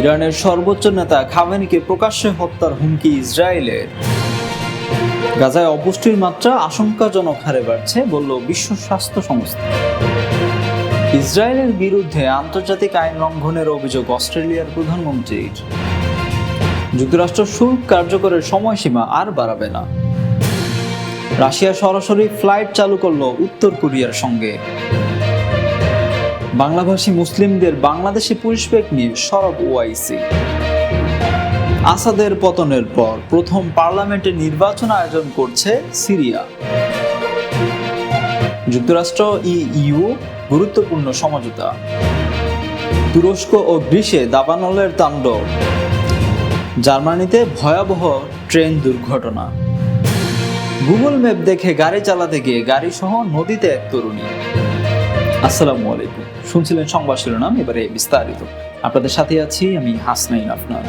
ইরানের সর্বোচ্চ নেতা খামেনিকে প্রকাশ্যে হত্যার হুমকি ইসরায়েলের। গাজায় অপুষ্টির মাত্রা আশঙ্কাজনক হারে বাড়ছে, বলল বিশ্ব স্বাস্থ্য সংস্থা। ইসরায়েলের বিরুদ্ধে আন্তর্জাতিক আইন লঙ্ঘনের অভিযোগ অস্ট্রেলিয়ার প্রধানমন্ত্রীর। যুক্তরাষ্ট্র শুল্ক কার্যকরের সময়সীমা আর বাড়াবে না। রাশিয়া সরাসরি ফ্লাইট চালু করল উত্তর কোরিয়ার সঙ্গে। বাংলাভাষী মুসলিমদের বাংলাদেশে পুলিশব্যাগ নিয়ে সরব ওআইসি আসাদের পতনের পর প্রথম পার্লামেন্টে নির্বাচন আয়োজন করছে সিরিয়া। যুক্তরাষ্ট্র ই ইউ গুরুত্বপূর্ণ সমঝোতা। তুরস্ক ও গ্রীসে দাবানলের তাণ্ডব। জার্মানিতে ভয়াবহ ট্রেন দুর্ঘটনা। গুগল ম্যাপ দেখে গাড়ি চালাতে গিয়ে গাড়ি সহ নদীতে এক তরুণী। আসসালামু আলাইকুম। শুনছিলেন সংবাদ শিরোনাম, এবারে বিস্তারিত। আপনাদের সাথে আছি আমি হাসনাইন আফনান।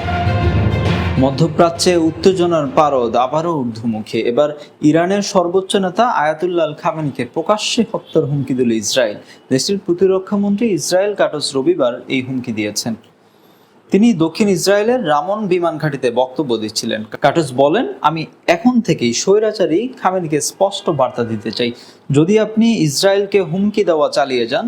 মধ্যপ্রাচ্যে উত্তেজনার পারদ আবারও ঊর্ধ্বমুখী। এবার ইরানের সর্বোচ্চ নেতা আয়াতুল্লাহ খামেনিকে প্রকাশ্যে হত্যার হুমকি দিল ইসরায়েল। দেশটির প্রতিরক্ষা মন্ত্রী ইসরায়েল কাটস রবিবার এই হুমকি দিয়েছেন। তিনি দক্ষিণ ইসরায়েলের রামন বিমান ঘাঁটিতে বক্তব্য দিচ্ছিলেন। কাটস বলেন, আমি এখন থেকেই স্বৈরাচারী খামেনিকে স্পষ্ট বার্তা দিতে চাই। যদি আপনি ইসরায়েলকে হুমকি দেওয়া চালিয়ে যান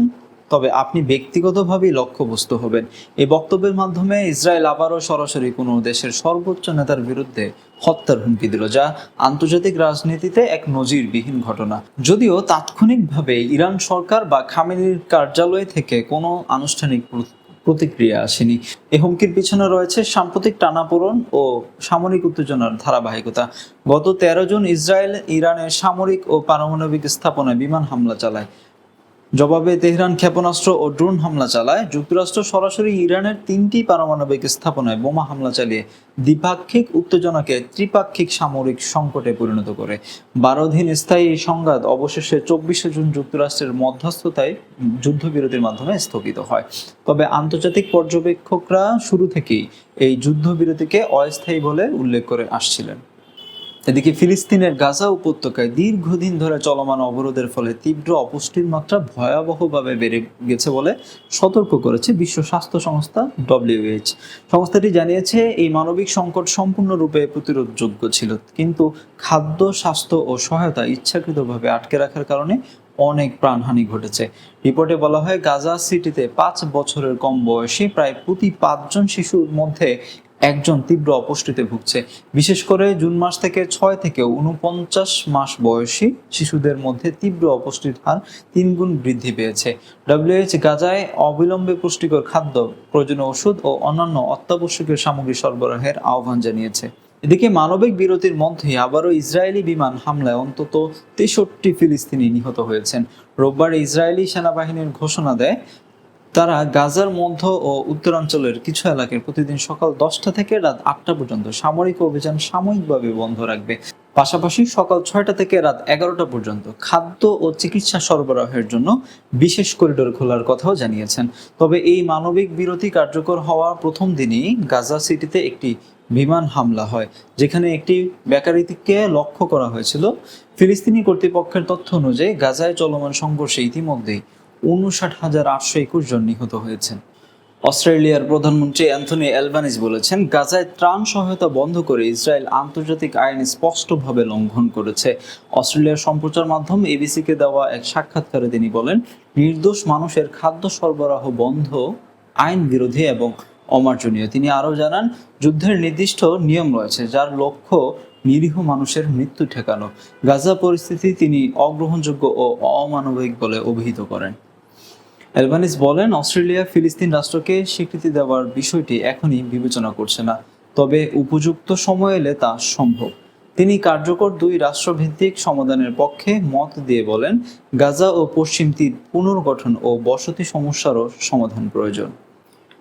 তবে আপনি ব্যক্তিগতভাবেই লক্ষ্যবস্তু হবেন। এই বক্তব্যের মাধ্যমে ইসরায়েল আবারও সরাসরি কোনো দেশের সর্বোচ্চ নেতার বিরুদ্ধে হত্যার হুমকি দিল, যা আন্তর্জাতিক রাজনীতিতে এক নজিরবিহীন ঘটনা। যদিও তাৎক্ষণিকভাবে ইরান সরকার বা খামেনির কার্যালয় থেকে কোনো আনুষ্ঠানিক প্র- প্রতিক্রিয়া আসেনি। এই হুমকির পিছনে রয়েছে সাম্প্রতিক টানাপোড়ন ও সামরিক উত্তেজনার ধারাবাহিকতা। গত তেরো জুন ইসরায়েল ইরানের সামরিক ও পারমাণবিক স্থাপনায় বিমান হামলা চালায়। জবাবে তেহরান ক্ষেপণাস্ত্র ও ড্রোন হামলা চালায়। যুক্তরাষ্ট্র সরাসরি ইরানের তিনটি পারমাণবিক স্থাপনায় বোমা হামলা চালিয়ে দ্বিপাক্ষিক উত্তেজনাকে ত্রিপাক্ষিক সামরিক সংকটে পরিণত করে। বারো দিন স্থায়ী এই সংঘাত অবশেষে চব্বিশে জুন যুক্তরাষ্ট্রের মধ্যস্থতায় যুদ্ধবিরতির মাধ্যমে স্থগিত হয়। তবে আন্তর্জাতিক পর্যবেক্ষকরা শুরু থেকেই এই যুদ্ধবিরতিকে অস্থায়ী বলে উল্লেখ করে আসছিলেন। এদিকে ফিলিস্তিনের গাজা উপত্যকায় দীর্ঘদিন ধরে চলমান অবরোধের ফলে তীব্র অপুষ্টির মাত্রা ভয়াবহভাবে বেড়ে গেছে বলে সতর্ক করেছে বিশ্ব স্বাস্থ্য সংস্থা ডব্লিউএইচ সংস্থাটি জানিয়েছে, এই মানবিক সংকট সম্পূর্ণরূপে প্রতিরোধযোগ্য ছিল, কিন্তু খাদ্য, স্বাস্থ্য ও সহায়তা ইচ্ছাকৃতভাবে আটকে রাখার কারণে অনেক প্রাণহানি ঘটেছে। রিপোর্টে বলা হয়, গাজা সিটিতে পাঁচ বছরের কম বয়সী প্রায় প্রতি পাঁচজন শিশুর মধ্যে একজন তীব্র অপুষ্টিতে ভুগছে। বিশেষ করে জুন মাস থেকে ছয় থেকে উনপঞ্চাশ মাস বয়সী শিশুদের মধ্যে তীব্র অপুষ্টির হার তিন গুণ বৃদ্ধি পেয়েছে। ডব্লিউএইচ গাজায় অবিলম্বে পুষ্টিকর খাদ্য, প্রয়োজনীয় ওষুধ ও অন্যান্য অত্যাবশ্যকীয় সামগ্রী সরবরাহের আহ্বান জানিয়েছে। এদিকে মানবিক বিরতির মধ্যে আবারও ইসরায়েলি বিমান হামলায় অন্তত তেষট্টি ফিলিস্তিনি নিহত হয়েছেন। রোববার ইসরায়েলি সেনাবাহিনীর ঘোষণা দেয় তারা গাজার মধ্য ও উত্তরাঞ্চলের কিছু এলাকায় প্রতিদিন সকাল দশটা থেকে রাত আটটা পর্যন্ত সামরিক অভিযান সাময়িকভাবে বন্ধ রাখবে। পাশাপাশি সকাল ছয়টা থেকে রাত এগারোটা পর্যন্ত খাদ্য ও চিকিৎসা সরবরাহের জন্য বিশেষ করিডোর খোলার কথাও জানিয়েছেন। তবে এই মানবিক বিরতি কার্যকর হওয়া প্রথম দিনই গাজা সিটিতে একটি বিমান হামলা হয়, যেখানে একটি বেকারিকে লক্ষ্য করা হয়েছিল। ফিলিস্তিনি কর্তৃপক্ষের তথ্য অনুযায়ী গাজায় চলমান সংঘর্ষে ইতিমধ্যেই উনষাট হাজার আটশো একুশ জন নিহত হয়েছেন। অস্ট্রেলিয়ার প্রধানমন্ত্রী অ্যান্থনি অ্যালবানিজ বলেছেন, গাজায় ত্রাণ সহায়তা বন্ধ করে ইসরায়েল আন্তর্জাতিক আইন স্পষ্টভাবে লঙ্ঘন করেছে। অস্ট্রেলিয়ার সম্প্রচার মাধ্যম এবিসিকে দেওয়া এক সাক্ষাৎকারে তিনি বলেন, নির্দোষ মানুষের খাদ্য সরবরাহ বন্ধ, আইন বিরোধী এবং অমার্জনীয়। তিনি আরও জানান, যুদ্ধের নির্দিষ্ট নিয়ম রয়েছে, যার লক্ষ্য নিরীহ মানুষের মৃত্যু ঠেকানো। গাজা পরিস্থিতি তিনি অগ্রহণযোগ্য ও অমানবিক বলে অভিহিত করেন। অ্যালবানিস বলেন, অস্ট্রেলিয়া, ফিলিস্তিন রাষ্ট্রকে স্বীকৃতি দেওয়ার বিষয়টি এখনই বিবেচনা করছে না। তবে উপযুক্ত সময় এলে তা সম্ভব। তিনি কার্যকর দুই রাষ্ট্রভিত্তিক সমাধানের পক্ষে মত দিয়ে বলেন, গাজা ও পশ্চিম তীর পুনর্গঠন ও বসতি সমস্যারও সমাধান প্রয়োজন।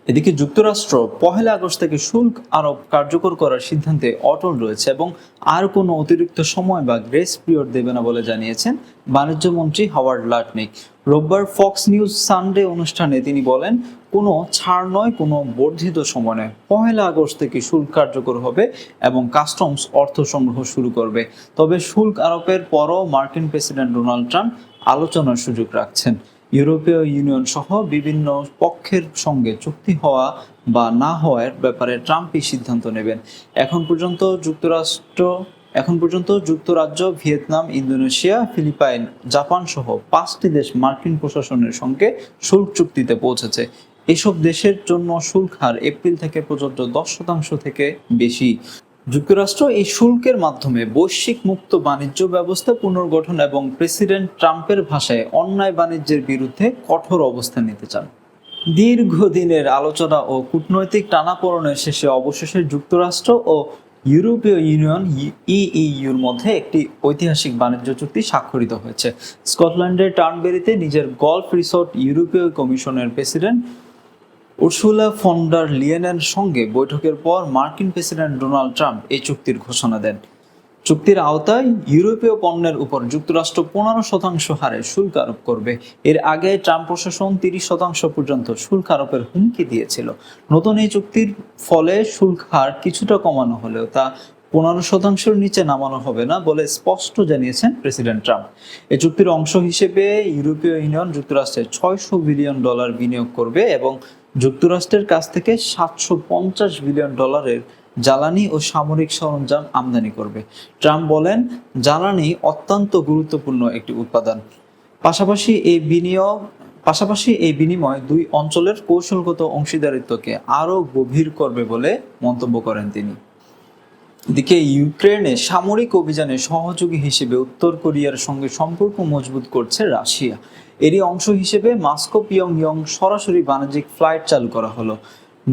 এদিকে যুক্তরাষ্ট্র পহেলা আগস্ট থেকে শুল্ক আরোপ কার্যকর করার সিদ্ধান্তে অটল রয়েছে এবং আর কোনো অতিরিক্ত সময় বা গ্রেস পিরিয়ড দেবে না বলে জানিয়েছেন বাণিজ্য মন্ত্রী হাওয়ার্ড লাটনিক। রোববার ফক্স নিউজ সানডে অনুষ্ঠানে তিনি বলেন, কোনো ছাড় নয়, কোনো বর্ধিত সময় নয়। পহেলা আগস্ট থেকে শুল্ক কার্যকর হবে এবং কাস্টমস অর্থ সংগ্রহ শুরু করবে। তবে শুল্ক আরোপের পরও মার্কিন প্রেসিডেন্ট ডোনাল্ড ট্রাম্প আলোচনার সুযোগ রাখছেন। ইউরোপীয় ইউনিয়ন সহ বিভিন্ন পক্ষের সঙ্গে চুক্তি হওয়া বা না হওয়ার ব্যাপারে ট্রাম্পই সিদ্ধান্ত নেবেন। এখন পর্যন্ত যুক্তরাষ্ট্র, এখন পর্যন্ত যুক্তরাজ্য, ভিয়েতনাম, ইন্দোনেশিয়া, ফিলিপাইন, জাপান সহ পাঁচটি দেশ মার্কিন প্রশাসনের সঙ্গে শুল্ক চুক্তিতে পৌঁছেছে। এসব দেশের জন্য শুল্ক হার এপ্রিল থেকে প্রযোজ্য দশ শতাংশ থেকে বেশি। যুক্তরাষ্ট্র এই শুল্কের মাধ্যমে বৈশ্বিক মুক্ত বাণিজ্য ব্যবস্থা পুনর্গঠন এবং প্রেসিডেন্ট ট্রাম্পের ভাষায় অন্যায় বাণিজ্যের বিরুদ্ধে কঠোর অবস্থান নিতে চান। দীর্ঘদিনের আলোচনা ও কূটনৈতিক টানাপোড়েনের শেষে অবশেষে যুক্তরাষ্ট্র ও ইউরোপীয় ইউনিয়ন ইইউর মধ্যে একটি ঐতিহাসিক বাণিজ্য চুক্তি স্বাক্ষরিত হয়েছে। স্কটল্যান্ডের টার্নবেরিতে নিজের গল্ফ রিসোর্ট ইউরোপীয় কমিশনের প্রেসিডেন্ট উর্সুলা ফন্ডার লিয়েনের সঙ্গে বৈঠকের পর মার্কিন প্রেসিডেন্ট ডোনাল্ড ট্রাম্প এই চুক্তির ঘোষণা দেন। চুক্তির আওতায় ইউরোপীয় পণ্যের উপর যুক্তরাষ্ট্র পনেরো শতাংশ হারে শুল্ক আরোপ করবে। এর আগে ট্রাম্প প্রশাসন তিরিশ শতাংশ পর্যন্ত শুল্ক আরোপের হুমকি দিয়েছিল। নতুন এই চুক্তির ফলে শুল্ক হার কিছুটা কমানো হলেও তা পনেরো শতাংশের নিচে নামানো হবে না বলে স্পষ্ট জানিয়েছেন প্রেসিডেন্ট ট্রাম্প। এই চুক্তির অংশ হিসেবে ইউরোপীয় ইউনিয়ন যুক্তরাষ্ট্রে ছয়শো বিলিয়ন ডলার বিনিয়োগ করবে এবং যুক্তরাষ্ট্রের কাছ থেকে সাতশো পঞ্চাশ বিলিয়ন ডলারের জ্বালানি ও সামরিক সরঞ্জাম আমদানি করবে। ট্রাম্প বলেন, জ্বালানি অত্যন্ত গুরুত্বপূর্ণ একটি উৎপাদন। পাশাপাশি এই বিনিয়োগ, পাশাপাশি এই বিনিময় দুই অঞ্চলের কৌশলগত অংশীদারিত্বকে আরও গভীর করবে বলে মন্তব্য করেন তিনি। এদিকে ইউক্রেনে সামরিক অভিযানে সহযোগী হিসেবে উত্তর কোরিয়ার সঙ্গে সম্পর্ক মজবুত করছে রাশিয়া। এরই অংশ হিসেবে মাস্কো পিয়ংইয়ং সরাসরি বাণিজ্যিক ফ্লাইট চালু করা হলো।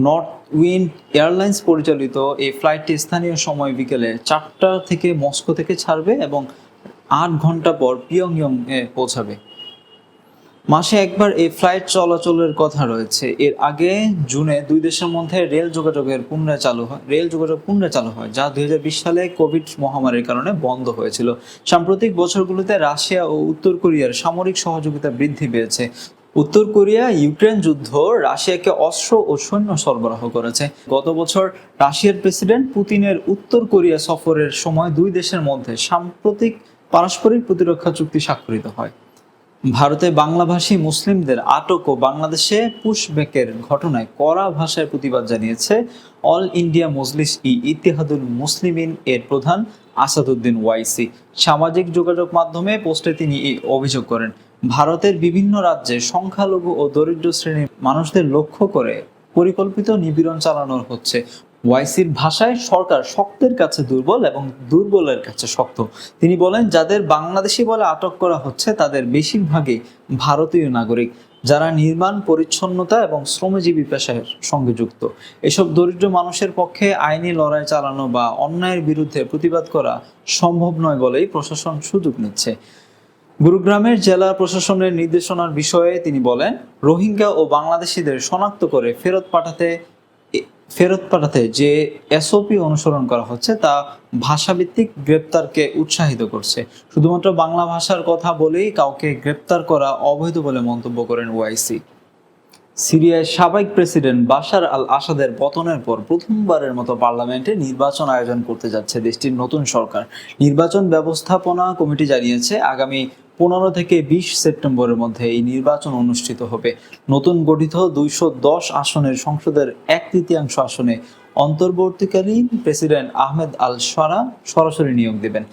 নর্থ উইন্ড এয়ারলাইন্স পরিচালিত এই ফ্লাইটটি স্থানীয় সময় বিকেলে চারটা থেকে মস্কো থেকে ছাড়বে এবং আট ঘণ্টা পর পিয়ংইয়ং এ পৌঁছাবে। মাসে একবার এই ফ্লাইট চলাচলের কথা রয়েছে। এর আগে জুনে দুই দেশের মধ্যে রেল যোগাযোগের পুনরায় চালু হয় রেল যোগাযোগ পুনরায় চালু হয়, যা দুই হাজার বিশ সালে কোভিড মহামারীর কারণে বন্ধ হয়েছিল। সাম্প্রতিক বছরগুলোতে রাশিয়া ও উত্তর কোরিয়ার সামরিক সহযোগিতা বৃদ্ধি পেয়েছে। উত্তর কোরিয়া ইউক্রেন যুদ্ধ রাশিয়াকে অস্ত্র ও সৈন্য সরবরাহ করেছে। গত বছর রাশিয়ার প্রেসিডেন্ট পুতিনের উত্তর কোরিয়া সফরের সময় দুই দেশের মধ্যে সাম্প্রতিক পারস্পরিক প্রতিরক্ষা চুক্তি স্বাক্ষরিত হয়। ভারতে বাংলাভাষী মুসলিমদের আটক ও বাংলাদেশে পুশব্যাকের ঘটনায় কড়া ভাষায় প্রতিবাদ জানিয়েছে অল ইন্ডিয়া মজলিস ই ইতিহাদুল মুসলিমিন এর প্রধান আসাদুদ্দিন ওয়াইসি। সামাজিক যোগাযোগ মাধ্যমে পোস্টে তিনি এই অভিযোগ করেন, ভারতের বিভিন্ন রাজ্যে সংখ্যালঘু ও দরিদ্র শ্রেণির মানুষদের লক্ষ্য করে পরিকল্পিত নিপীড়ন চালানো হচ্ছে। ওয়াইসির ভাষায় সরকার শক্তের কাছে দুর্বল এবং দুর্বলের কাছে শক্ত। তিনি বলেন, যাদের বাংলাদেশি বলে আটক করা হচ্ছে, তাদের বেশিরভাগই ভারতীয় নাগরিক, যারা নির্মাণ, পরিচ্ছন্নতা এবং শ্রমজীবী পেশার সঙ্গে যুক্ত। এসব দরিদ্র মানুষের পক্ষে আইনি লড়াই চালানো বা অন্যায়ের বিরুদ্ধে প্রতিবাদ করা সম্ভব নয় বলেই প্রশাসন সুযোগ নিচ্ছে। গুরুগ্রামের জেলা প্রশাসনের নির্দেশনার বিষয়ে তিনি বলেন, রোহিঙ্গা ও বাংলাদেশিদের শনাক্ত করে ফেরত পাঠাতে ফেরত পাঠাতে যে এসওপি অনুসরণ করা হচ্ছে, তা ভাষাভিত্তিক গ্রেপ্তারকে উৎসাহিত করছে। শুধুমাত্র বাংলা ভাষার কথা বলেই কাউকে গ্রেপ্তার করা অবৈধ বলে মন্তব্য করেন ওয়াইসি সিরিয়ার সাবেক প্রেসিডেন্ট বাশার আল আসাদের পতনের পর প্রথমবারের মতো পার্লামেন্টে নির্বাচন আয়োজন করতে যাচ্ছে দেশটির নতুন সরকার। নির্বাচন ব্যবস্থাপনা কমিটি জানিয়েছে, আগামী পনেরো থেকে বিশ সেপ্টেম্বরের মধ্যে এই নির্বাচন অনুষ্ঠিত হবে। নতুন গঠিত দুইশো দশ আসনের সংসদের এক তৃতীয়াংশ আসনে অন্তর্বর্তীকালীন প্রেসিডেন্ট আহমেদ আল সারা সরাসরি নিয়োগ দেবেন।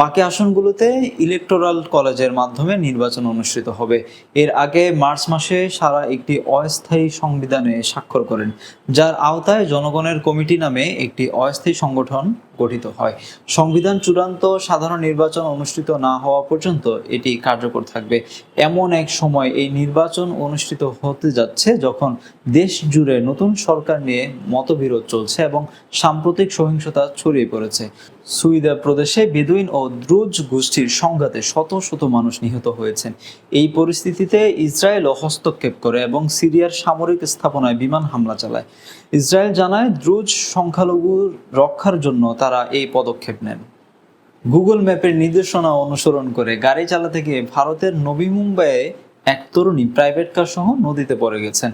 বাকি আসনগুলোতে ইলেকটোরাল কলেজের মাধ্যমে নির্বাচন অনুষ্ঠিত হবে। এর আগে মার্চ মাসে সারা একটি অস্থায়ী সংবিধানে স্বাক্ষর করেন, যার আওতায় জনগণের কমিটি নামে একটি অস্থায়ী সংগঠন গঠিত হয়। সংবিধান চূড়ান্ত সাধারণ নির্বাচন অনুষ্ঠিত না হওয়া পর্যন্ত এটি কার্যকর থাকবে। এমন এক সময় এই নির্বাচন অনুষ্ঠিত হতে যাচ্ছে যখন দেশ জুড়ে নতুন সরকার নিয়ে মতবিরোধ চলছে এবং সাম্প্রতিক সহিংসতা ছড়িয়ে পড়েছে। সুইদা প্রদেশে বেদুইন ও দ্রুজ গোষ্ঠীর সংঘাতে শত শত মানুষ নিহত হয়েছেন। এই পরিস্থিতিতে ইসরায়েলও হস্তক্ষেপ করে এবং সিরিয়ার সামরিক স্থাপনায় বিমান হামলা চালায়। ইসরায়েল জানায়, দ্রুজ সংখ্যালঘু রক্ষার জন্য এই পদক্ষেপ নেন। গুগল ম্যাপের নির্দেশনা অনুসরণ করে গাড়ি চালাতে গিয়ে ভারতের নবী মুম্বাইয়ে এক তরুণী প্রাইভেট কার সহ নদীতে পড়ে গেছেন।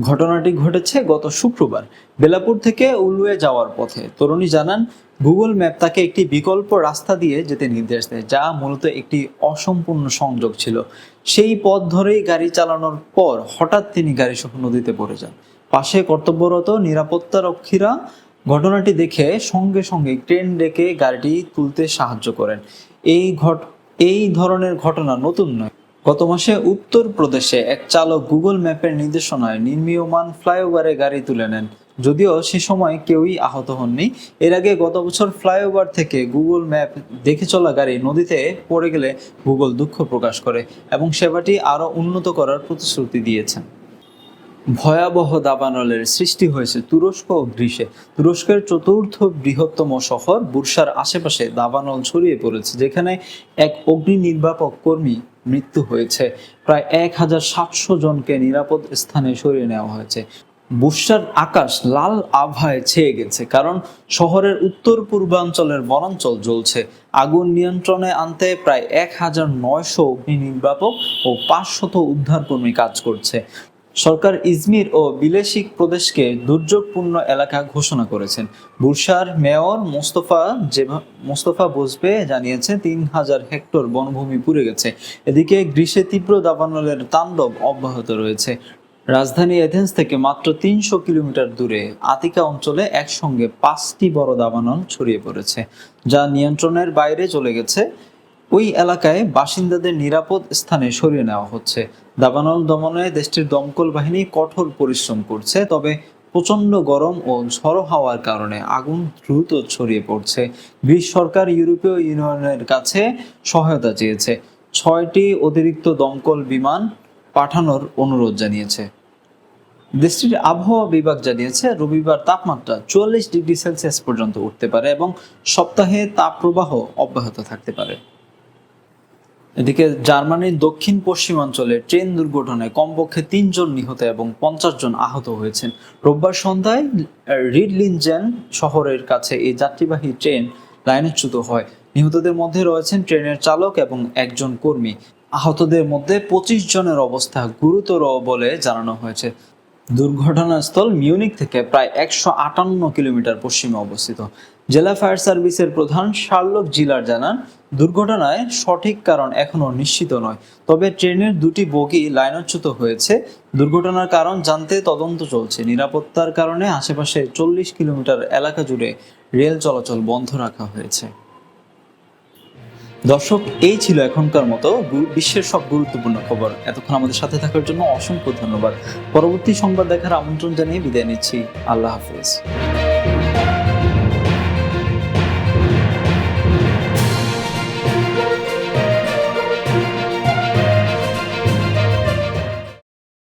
ঘটনাটি ঘটেছে গত শুক্রবার বেলাপুর থেকে উলুয়ে যাওয়ার পথে। তরুণী জানান, গুগল ম্যাপ তাকে একটি বিকল্প রাস্তা দিয়ে যেতে নির্দেশ দেয়, যা মূলত একটি অসম্পূর্ণ সংযোগ ছিল। সেই পথ ধরেই গাড়ি চালানোর পর হঠাৎ তিনি গাড়ি সহ নদীতে পড়ে যান। পাশে কর্তব্যরত নিরাপত্তা রক্ষীরা ঘটনাটি দেখে সঙ্গে সঙ্গে ক্রেন ডেকে গাড়িটি তুলতে সাহায্য করেন। এই ঘট, এই ধরনের ঘটনা নতুন নয়। গত মাসে উত্তর প্রদেশে এক চালক গুগল ম্যাপের নির্দেশনায় নির্মীয়মান ফ্লাইওভারে গাড়ি তুলে নেন। যদিও সে সময় কেউই আহত হননি। এর আগে গত বছর ফ্লাইওভার থেকে গুগল ম্যাপ দেখে চলা গাড়ি নদীতে পড়ে গেলে গুগল দুঃখ প্রকাশ করে এবং সেবাটি আরও উন্নত করার প্রতিশ্রুতি দিয়েছেন। ভয়াবহ দাবানলের সৃষ্টি হয়েছে তুরস্ক ও গ্রীসে। তুরস্কের চতুর্থ বৃহত্তম শহর বুরসার আশেপাশে দাবানল ছড়িয়ে পড়েছে, যেখানে এক অগ্নি নির্বাপক কর্মী মৃত্যু হয়েছে। প্রায় এক হাজার সাতশো জনকে নিরাপদ স্থানে সরিয়ে নেওয়া হয়েছে। বুরসার আকাশ লাল আভায় ছেয়ে গেছে, কারণ শহরের উত্তর পূর্বাঞ্চলের বনাঞ্চল জ্বলছে। আগুন নিয়ন্ত্রণে আনতে প্রায় এক হাজার নয়শো অগ্নি নির্বাপক ও পাঁচশত উদ্ধারকর্মী কাজ করছে। সরকার ইজমির ও বিলেশিক প্রদেশকে দুর্যোগপূর্ণ এলাকা ঘোষণা করেছেন। বুরসার মেয়র মোস্তফা জেভা মোস্তফা বসবে জানিয়েছেন, তিন হাজার হেক্টর বনভূমি পুড়ে গেছে। এদিকে গ্রীষ্মে তীব্র দাবানলের তাণ্ডব অব্যাহত রয়েছে। রাজধানী এথেন্স থেকে মাত্র তিনশো কিলোমিটার দূরে আতিকা অঞ্চলে একসঙ্গে পাঁচটি বড় দাবানল ছড়িয়ে পড়েছে, যা নিয়ন্ত্রণের বাইরে চলে গেছে। ওই এলাকায় বাসিন্দাদের নিরাপদ স্থানে সরিয়ে নেওয়া হচ্ছে। দাবানল দমনে দেশটির দমকল বাহিনী কঠোর পরিশ্রম করছে, তবে প্রচণ্ড গরম ও ঝড়ো হাওয়ার কারণে আগুন দ্রুত ছড়িয়ে পড়ছে। গ্রিস সরকার ইউরোপীয় ইউনিয়নের কাছে সহায়তা চেয়েছে। ছয়টি অতিরিক্ত দমকল বিমান পাঠানোর অনুরোধ জানিয়েছে। দেশটির আবহাওয়া বিভাগ জানিয়েছে, রবিবার তাপমাত্রা চুয়াল্লিশ ডিগ্রি সেলসিয়াস পর্যন্ত উঠতে পারে এবং সপ্তাহে তাপপ্রবাহ অব্যাহত থাকতে পারে। এদিকে জার্মানির দক্ষিণ পশ্চিমাঞ্চলে ট্রেন দুর্ঘটনায় কমপক্ষে তিনজন নিহত এবং পঞ্চাশ জন আহত হয়েছেন। রোববার সন্ধ্যায় রিডলিনজেন শহরের কাছে এই যাত্রীবাহী ট্রেন লাইনচ্যুত হয়। নিহতদের মধ্যে রয়েছেন ট্রেনের চালক এবং একজন কর্মী। আহতদের মধ্যে পঁচিশ জনের অবস্থা গুরুতর বলে জানানো হয়েছে। দুর্ঘটনাস্থল মিউনিক থেকে প্রায় একশো আটান্ন কিলোমিটার পশ্চিমে অবস্থিত। জেলা ফায়ার সার্ভিসের প্রধান শার্লক জিলার জানান, দুর্ঘটনায় সঠিক কারণ এখনও নিশ্চিত নয়। তবে ট্রেনের দুটি বগি লাইনচ্যুত হয়েছে। দুর্ঘটনার কারণ জানতে তদন্ত চলছে। নিরাপত্তার কারণে আশেপাশে চল্লিশ কিলোমিটার এলাকা জুড়ে রেল চলাচল বন্ধ রাখা হয়েছে। দর্শক, এই ছিল এখনকার মতো বিশ্বের সব গুরুত্বপূর্ণ খবর। এতক্ষণ আমাদের সাথে থাকার জন্য অসংখ্য ধন্যবাদ। পরবর্তী সংবাদ দেখার আমন্ত্রণ জানিয়ে বিদায় নিচ্ছি। আল্লাহ হাফিজ।